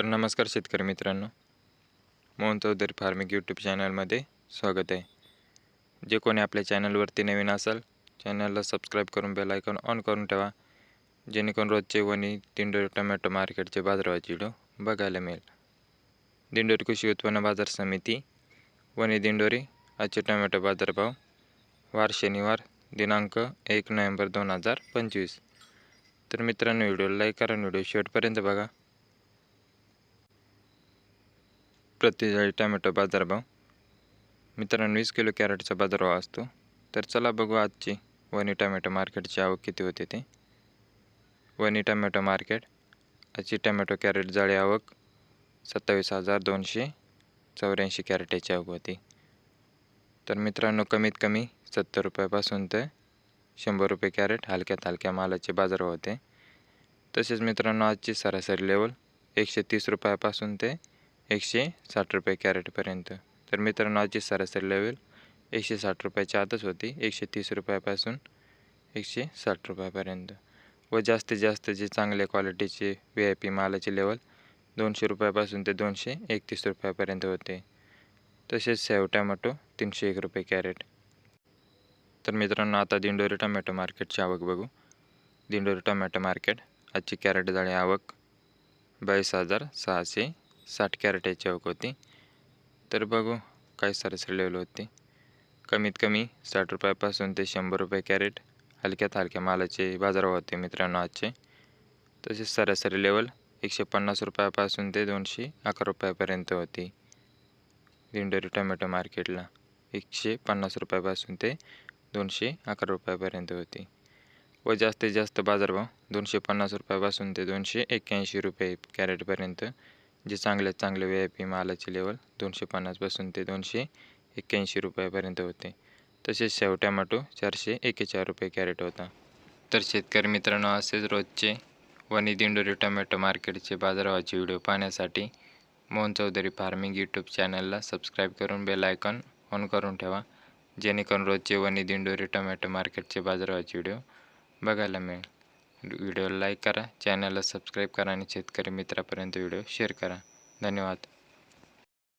तर नमस्कार शेतकरी मित्रांनो. मोहन चौधरी फार्मिंग यूट्यूब चॅनलमध्ये स्वागत आहे. जे कोणी आपल्या चॅनलवरती नवीन असाल चॅनलला सबस्क्राईब करून बेल आयकॉन ऑन करून ठेवा. जेणेकरून रोजचे वणी दिंडोरी टोमॅटो मार्केटचे बाजारवा व्हिडिओ बघायला मिळेल. दिंडोरी कृषी उत्पन्न बाजार समिती वणी दिंडोरी आजचे टोमॅटो बाजारभाव वार शनिवार दिनांक एक नोव्हेंबर दोन हजार पंचवीस. तर मित्रांनो व्हिडिओ लाईक करा व्हिडिओ शेवटपर्यंत बघा. प्रतिजाळी टॅमॅटो बाजारभाव मित्रांनो वीस किलो कॅरेटचा बाजारभाव असतो. तर चला बघू आजची वनी टॅमॅटो मार्केटची आवक किती होते ते. वनी टॅमॅटो मार्केट आजची टॅमॅटो कॅरेट जाळी आवक सत्तावीस हजार दोनशे चौऱ्याऐंशी कॅरेटची आवक होती. तर मित्रांनो कमीत कमी सत्तर रुपयापासून ते शंभर रुपये कॅरेट हलक्यात हलक्या मालाचे बाजारभाव होते. तसेच मित्रांनो आजची सरासरी लेवल एकशे तीस रुपयापासून ते एकशे साठ रुपये कॅरेटपर्यंत. तर मित्रांनो आजची सरासरी लेवल एकशे साठ रुपयाच्या आतच होती. एकशे तीस रुपयापासून एकशे साठ रुपयापर्यंत. व जास्तीत जास्त जे चांगल्या क्वालिटीचे व्ही आय पी मालाचे लेवल दोनशे रुपयापासून ते दोनशे एकतीस रुपयापर्यंत होते. तसेच सेव टॅमॅटो तीनशे एक रुपये कॅरेट. तर मित्रांनो आता दिंडोरी टोमॅटो मार्केटची आवक बघू. दिंडोरी टोमॅटो मार्केट आजची कॅरेट जाळी आवक बावीस हजार सहाशे साठ कॅरेटची आवक होती. तर बघू काय सरासरी लेवल होती. कमीत कमी साठ रुपयापासून ते शंभर रुपये कॅरेट हलक्यात हलक्या मालाचे बाजारभाव होते मित्रांनो आजचे. तसेच सरासरी लेवल एकशे पन्नास रुपयापासून ते दोनशे अकरा रुपयापर्यंत होती. दिंडोरी टोमॅटो मार्केटला एकशे पन्नास रुपयापासून ते दोनशे अकरा रुपयापर्यंत होती. व जास्तीत जास्त बाजारभाव दोनशे पन्नास रुपयापासून ते दोनशे एक्क्याऐंशी रुपये कॅरेटपर्यंत जे चांगले चांगले व्ही आय पी मालाचे लेवल दोनशे पन्नासपासून ते दोनशे एक्क्याऐंशी रुपयापर्यंत होते. तसेच शेव टॅमॅटो चारशे एक्केचाळ रुपये कॅरेट होता. तर शेतकरी मित्रांनो असेच रोजचे वनी दिंडोरी टोमॅटो मार्केटचे बाजारभावाचे व्हिडिओ पाहण्यासाठी मोहन चौधरी फार्मिंग यूट्यूब चॅनलला सबस्क्राईब करून बेल आयकॉन ऑन करून ठेवा. जेणेकरून रोजचे वनी दिंडोरी टोमॅटो मार्केटचे बाजारभावाचे व्हिडिओ बघायला मिळेल. व्हिडिओला लाईक करा चॅनलला सबस्क्राईब करा आणि शेतकरी मित्रापर्यंत व्हिडिओ शेअर करा. धन्यवाद.